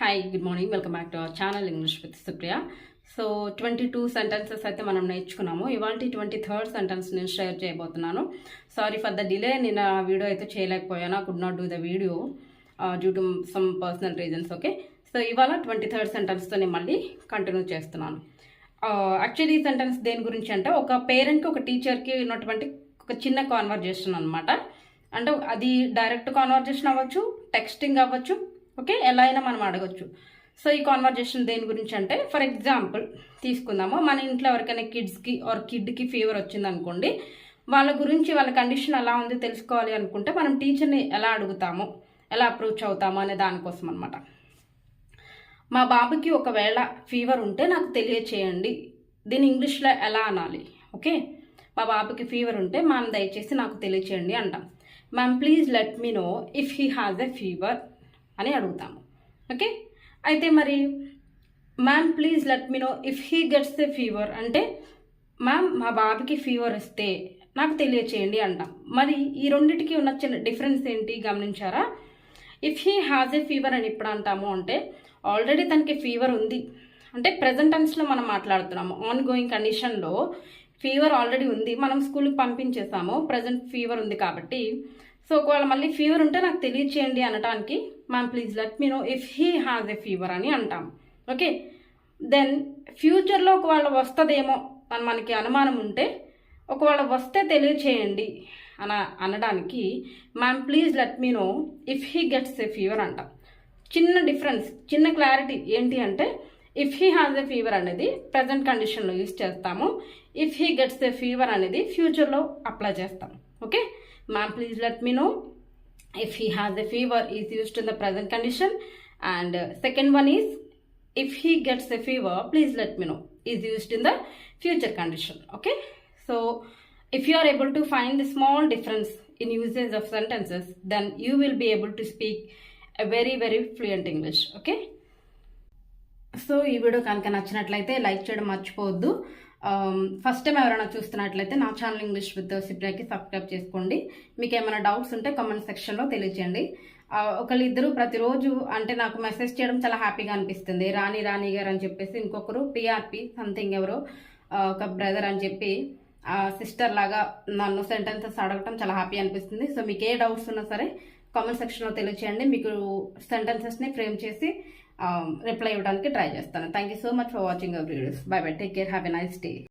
Hi good morning welcome back to our channel English with Supriya so twenty two sentences అయితే మనం నేర్చుకున్నాము. ఇవాళ twenty third sentence నేను share చేయబోతున్నాను. Sorry for the delay నేను ఆ వీడియో అయితే చేయలేకపోయాను. I could not do the video due to some personal reasons okay so ఇవాళ ట్వంటీ థర్డ్ సెంటెన్స్తో నేను మళ్ళీ కంటిన్యూ చేస్తున్నాను. Uh, యాక్చువల్లీ ఈ సెంటెన్స్ దేని గురించి అంటే ఒక పేరెంట్కి ఒక టీచర్కి ఉన్నటువంటి ఒక చిన్న కాన్వర్జేషన్ అనమాట అంటే అది డైరెక్ట్ కాన్వర్జేషన్ అవ్వచ్చు టెక్స్టింగ్ అవ్వచ్చు ఓకే? ఎలా అయినా మనం అడగచ్చు. సో ఈ కాన్వర్జేషన్ దేని గురించి అంటే ఫర్ ఎగ్జాంపుల్ తీసుకుందాము. మన ఇంట్లో ఎవరికైనా కిడ్స్కి ఆర్ కిడ్కి ఫీవర్ వచ్చింది అనుకోండి వాళ్ళ గురించి వాళ్ళ కండిషన్ ఎలా ఉంది తెలుసుకోవాలి అనుకుంటే మనం టీచర్ని ఎలా అడుగుతాము ఎలా అప్రోచ్ అవుతాము అనే దానికోసం అనమాట మా బాబుకి ఒకవేళ ఫీవర్ ఉంటే నాకు తెలియచేయండి. దీన్ని ఇంగ్లీష్లో ఎలా అనాలి? ఓకే? మా బాబుకి ఫీవర్ ఉంటే మ్యామ్ దయచేసి నాకు తెలియచేయండి అంటాం. Ma'am please let me know if he has a fever అని అడుగుతాము. ఓకే? అయితే మరి ma'am please let me know if he gets the fever అంటే మ్యామ్ మా బాబుకి ఫీవర్ వస్తే నాకు తెలియచేయండి అంటాం. మరి ఈ రెండింటికి ఉన్న చిన్న డిఫరెన్స్ ఏంటి గమనించారా? If he has a fever అని ఇప్పుడు అంటాము అంటే ఆల్రెడీ తనకి ఫీవర్ ఉంది. అంటే ప్రజెంట్ టెన్స్లో మనం మాట్లాడుతున్నాము. ఆన్ గోయింగ్ కండిషన్లో ఫీవర్ ఆల్రెడీ ఉంది. మనం స్కూల్కి పంపించేసాము. ప్రజెంట్ ఫీవర్ ఉంది కాబట్టి సో ఒకవేళ మళ్ళీ ఫీవర్ ఉంటే నాకు తెలియచేయండి అనటానికి ma'am please let me know if he has a fever అని అంటాం. ఓకే దెన్ ఫ్యూచర్లో ఒకవేళ వస్తుందేమో అని మనకి అనుమానం ఉంటే ఒకవేళ వస్తే తెలియచేయండి అన అనడానికి ma'am please let me know if he gets a fever అంటాం. చిన్న డిఫరెన్స్ చిన్న క్లారిటీ ఏంటి అంటే if he has a fever అనేది ప్రజెంట్ కండిషన్లో యూస్ చేస్తాము. If he gets a fever అనేది ఫ్యూచర్లో అప్లై చేస్తాం. Okay ma'am please let me know if he has a fever is used in the present condition and second one is if he gets a fever please let me know is used in the future condition okay so if you are able to find the small difference in usage of sentences then you will be able to speak a very very fluent english okay so ఈ video కనుక నచ్చినట్లయితే like చేయడం మర్చిపోవద్దు Um, first time ఎవరైనా చూస్తున్నట్లయితే నా channel English with సిప్రియాకి subscribe చేసుకోండి. మీకు ఏమైనా డౌట్స్ ఉంటే కమెంట్ సెక్షన్లో తెలియచేయండి. Uh, ఒకళ్ళిద్దరూ ప్రతిరోజు అంటే నాకు మెసేజ్ చేయడం చాలా హ్యాపీగా అనిపిస్తుంది. రాణి రాణి గారు అని చెప్పేసి ఇంకొకరు పిఆర్పి సంథింగ్ ఎవరో uh, ఒక బ్రదర్ అని చెప్పి uh, సిస్టర్ లాగా నన్ను సెంటెన్సెస్ అడగటం చాలా హ్యాపీ అనిపిస్తుంది. సో మీకు ఏ డౌట్స్ ఉన్నా సరే కామెంట్ సెక్షన్లో తెలియచేయండి. మీకు సెంటెన్సెస్ని ఫ్రేమ్ చేసి రిప్లై ఇవ్వడానికి ట్రై చేస్తాను. Thank you so much for watching our videos bye bye take care have a nice day